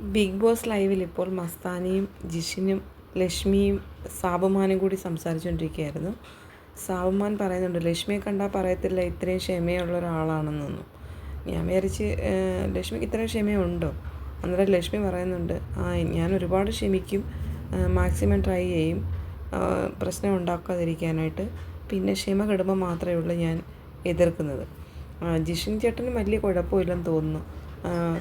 Big boss ലൈവിൽ ഇപ്പോൾ മസ്താനിയും ജിഷിനും ലക്ഷ്മിയും സാബുമാനും കൂടി സംസാരിച്ചുകൊണ്ടിരിക്കുകയായിരുന്നു. സാബുമാൻ പറയുന്നുണ്ട് ലക്ഷ്മിയെ കണ്ടാൽ പറയത്തില്ല ഇത്രയും ക്ഷമയുള്ള ഒരാളാണെന്നൊന്നും ഞാൻ വിചാരിച്ച് ലക്ഷ്മിക്ക് ഇത്രയും ക്ഷമയുണ്ടോ? അന്നേരം ലക്ഷ്മി പറയുന്നുണ്ട് ആ ഞാൻ ഒരുപാട് ക്ഷമിക്കും മാക്സിമം ട്രൈ ചെയ്യും പ്രശ്നം ഉണ്ടാക്കാതിരിക്കാനായിട്ട്. പിന്നെ ക്ഷമ കെടുമ്പോൾ മാത്രമേ ഉള്ളൂ ഞാൻ എതിർക്കുന്നത്. ജിഷിൻ ചേട്ടന് വലിയ കുഴപ്പമില്ലെന്ന് തോന്നുന്നു.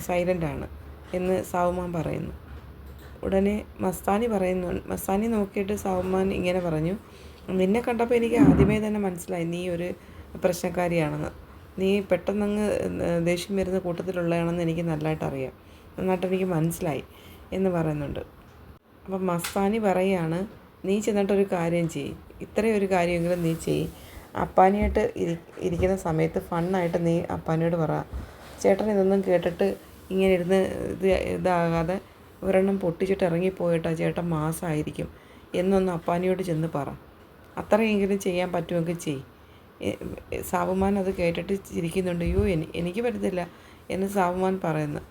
സൈലന്റാണ് എന്ന് സാവുമാൻ പറയുന്നു. ഉടനെ മസ്താനി പറയുന്നു മസ്താനി നോക്കിയിട്ട് സാവുമാൻ ഇങ്ങനെ പറഞ്ഞു നിന്നെ കണ്ടപ്പോൾ എനിക്ക് ആദ്യമേ തന്നെ മനസ്സിലായി നീ ഒരു പ്രശ്നക്കാരിയാണെന്ന്. നീ പെട്ടെന്നങ്ങ് ദേഷ്യം വരുന്ന കൂട്ടത്തിലുള്ളതാണെന്ന് എനിക്ക് നല്ലതായിട്ട് അറിയാം. നന്നായിട്ട് എനിക്ക് മനസ്സിലായി എന്ന് പറയുന്നുണ്ട്. അപ്പം മസ്താനി പറയാണ് നീ ചെന്നിട്ടൊരു കാര്യം ചെയ്യ്. ഇത്രയും ഒരു കാര്യമെങ്കിലും നീ ചെയ്യ്. അപ്പാനിയായിട്ട് ഇരി ഇരിക്കുന്ന സമയത്ത് ഫണ്ണായിട്ട് നീ അപ്പാനിയോട് പറ. ചേട്ടൻ ഇതൊന്നും കേട്ടിട്ട് ഇങ്ങനെ ഇരുന്ന് ഇത് ഇതാകാതെ ഒരെണ്ണം പൊട്ടിച്ചിട്ട് ഇറങ്ങിപ്പോയിട്ടാ ചേട്ടൻ മാസമായിരിക്കും എന്നൊന്ന് അപ്പാനിയോട് ചെന്ന് പറ. അത്രയെങ്കിലും ചെയ്യാൻ പറ്റുമെങ്കിൽ ചെയ്. സാബുമാൻ അത് കേട്ടിട്ട് ചിരിക്കുന്നുണ്ട്. അയ്യോ എനി എനിക്ക് പറ്റത്തില്ല എന്ന് സാബുമാൻ പറയുന്നു.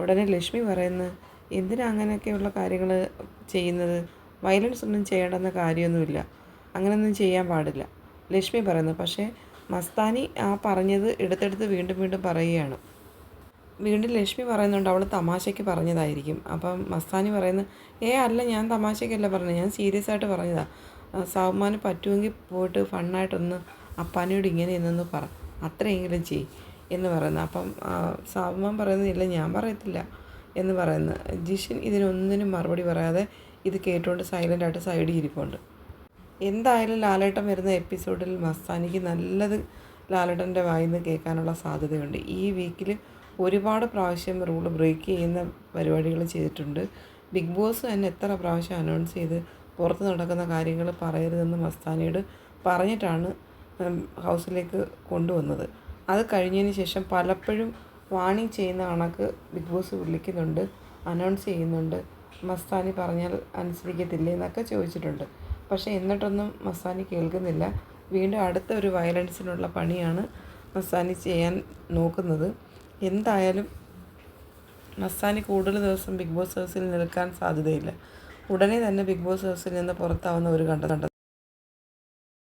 ഉടനെ ലക്ഷ്മി പറയുന്നു എന്തിനാ അങ്ങനെയൊക്കെയുള്ള കാര്യങ്ങൾ ചെയ്യുന്നത്? വയലൻസ് ഒന്നും ചെയ്യേണ്ടെന്ന കാര്യമൊന്നുമില്ല. അങ്ങനെയൊന്നും ചെയ്യാൻ പാടില്ല. ലക്ഷ്മി പറയുന്നു പക്ഷേ മസ്താനി ആ പറഞ്ഞത് എടുത്തെടുത്ത് വീണ്ടും വീണ്ടും പറയുകയാണ്. വീണ്ടും ലക്ഷ്മി പറയുന്നുണ്ട് അവൾ തമാശയ്ക്ക് പറഞ്ഞതായിരിക്കും. അപ്പം മസ്താനി പറയുന്നു ഏ അല്ല ഞാൻ തമാശയ്ക്കല്ല പറഞ്ഞത് ഞാൻ സീരിയസ് ആയിട്ട് പറഞ്ഞതാണ് സാവുമാന് പറ്റുമെങ്കിൽ പോയിട്ട് ഫണ്ണായിട്ടൊന്ന് അപ്പാനോട് ഇങ്ങനെ എന്നൊന്ന് പറ അത്രയെങ്കിലും ചെയ് എന്ന് പറയുന്നത് അപ്പം സാവുമാൻ പറയുന്നില്ല ഞാൻ പറയത്തില്ല എന്ന് പറയുന്നു. ജിഷിൻ ഇതിനൊന്നിനും മറുപടി പറയാതെ ഇത് കേട്ടുകൊണ്ട് സൈലന്റായിട്ട് സൈഡിൽ ഇരിപ്പുണ്ട്. എന്തായാലും ലാലേട്ടൻ വരുന്ന എപ്പിസോഡിൽ മസ്താനിക്ക് നല്ലത് ലാലേട്ടന്റെ വായിന്ന് കേൾക്കാനുള്ള സാധ്യതയുണ്ട്. ഈ വീക്കിൽ ഒരുപാട് പ്രാവശ്യം റൂൾ ബ്രേക്ക് ചെയ്യുന്ന പരിപാടികൾ ചെയ്തിട്ടുണ്ട്. ബിഗ് ബോസ് തന്നെ എത്ര പ്രാവശ്യം അനൗൺസ് ചെയ്ത് പുറത്ത് നടക്കുന്ന കാര്യങ്ങൾ പറയരുതെന്ന് മസ്താനിയോട് പറഞ്ഞിട്ടാണ് ഹൗസിലേക്ക് കൊണ്ടുവന്നത്. അത് കഴിഞ്ഞതിന് ശേഷം പലപ്പോഴും വാണിംഗ് ചെയ്യുന്ന കണക്ക് ബിഗ് ബോസ് വിളിക്കുന്നുണ്ട് അനൗൺസ് ചെയ്യുന്നുണ്ട്. മസ്താനി പറഞ്ഞാൽ അനുസരിക്കത്തില്ലേ എന്നൊക്കെ ചോദിച്ചിട്ടുണ്ട്. പക്ഷേ എന്നിട്ടൊന്നും മസ്താനി കേൾക്കുന്നില്ല. വീണ്ടും അടുത്ത ഒരു വയലൻസിനുള്ള പണിയാണ് മസ്താനി ചെയ്യാൻ നോക്കുന്നത്. എന്തായാലും മസ്താനി കൂടുതൽ ദിവസം ബിഗ് ബോസ് ഹൗസിൽ നിൽക്കാൻ സാധ്യതയില്ല. ഉടനെ തന്നെ ബിഗ് ബോസ് ഹൗസിൽ നിന്ന് പുറത്താവുന്ന ഒരു കണ്ട